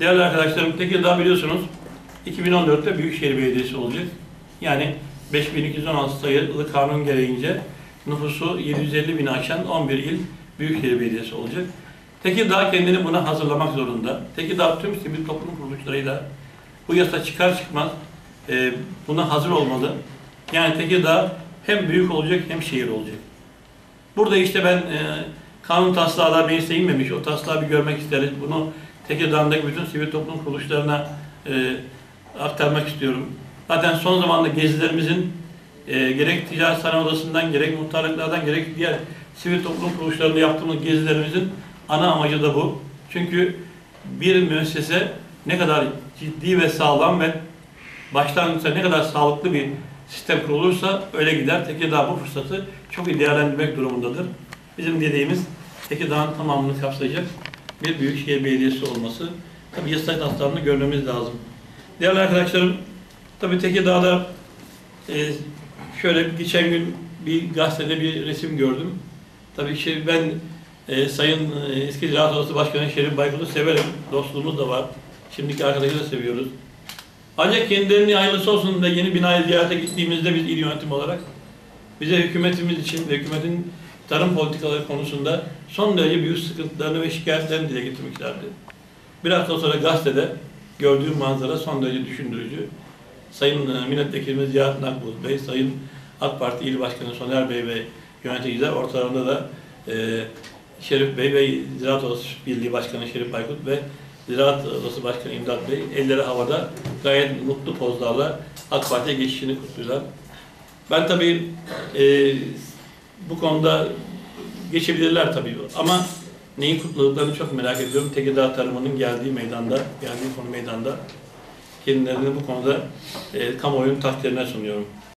Değerli arkadaşlarım, Tekirdağ biliyorsunuz 2014'te Büyükşehir Belediyesi olacak. Yani 5216 sayılı kanun gereğince nüfusu 750 bini aşan 11 il Büyükşehir Belediyesi olacak. Tekirdağ kendini buna hazırlamak zorunda. Tekirdağ tüm sivil toplum kuruluşlarıyla bu yasa çıkar çıkmaz e, buna hazır olmalı. Yani Tekirdağ hem büyük olacak hem şehir olacak. Burada işte ben e, kanun taslağı daha meclise inmemiş. O taslağı bir görmek isteriz. Bunu Tekirdağ'daki bütün sivil toplum kuruluşlarına e, aktarmak istiyorum. Zaten son zamanda gezilerimizin e, gerek Ticaret Sanayi Odası'ndan, gerek muhtarlıklardan, gerek diğer sivil toplum kuruluşlarında yaptığımız gezilerimizin ana amacı da bu. Çünkü bir müessese ne kadar ciddi ve sağlam ve başlangıçta ne kadar sağlıklı bir sistem kurulursa öyle gider. Tekirdağ bu fırsatı çok iyi değerlendirmek durumundadır. Bizim dediğimiz Tekirdağ'ın tamamını kapsayacak bir büyükşehir belediyesi olması. Tabii yasa taslağını görmemiz lazım. Değerli arkadaşlarım, tabii Tekirdağ'da e, şöyle geçen gün bir gazetede bir resim gördüm. Tabii şey ben e, Sayın e, eski Ziraat Odası Başkanı Şerif Baykul'u severim. Dostluğumuz da var. Şimdiki arkadaşı da seviyoruz. Ancak kendilerine hayırlısı olsun da yeni binayı ziyarete gittiğimizde biz il yönetim olarak bize hükümetimiz için ve hükümetin tarım politikaları konusunda son derece büyük sıkıntılarını ve şikayetlerini dile getirmişlerdi. Bir hafta sonra gazetede gördüğüm manzara son derece düşündürücü. Sayın e, Milletvekilimiz Ziyaret Nakbuz Bey, Sayın AK Parti İl Başkanı Soner Bey ve yöneticiler ortalarında da e, Şerif Bey ve Ziraat Odası Birliği Başkanı Şerif Baykut ve Ziraat Odası Başkanı İmdat Bey elleri havada gayet mutlu pozlarla AK Parti'ye geçişini kutluyorlar. Ben tabii e, bu konuda geçebilirler tabii ama neyin kutladıklarını çok merak ediyorum. Tekirdağ tarımının geldiği meydanda, geldiği konu meydanda kendilerini bu konuda e, kamuoyunun takdirine sunuyorum.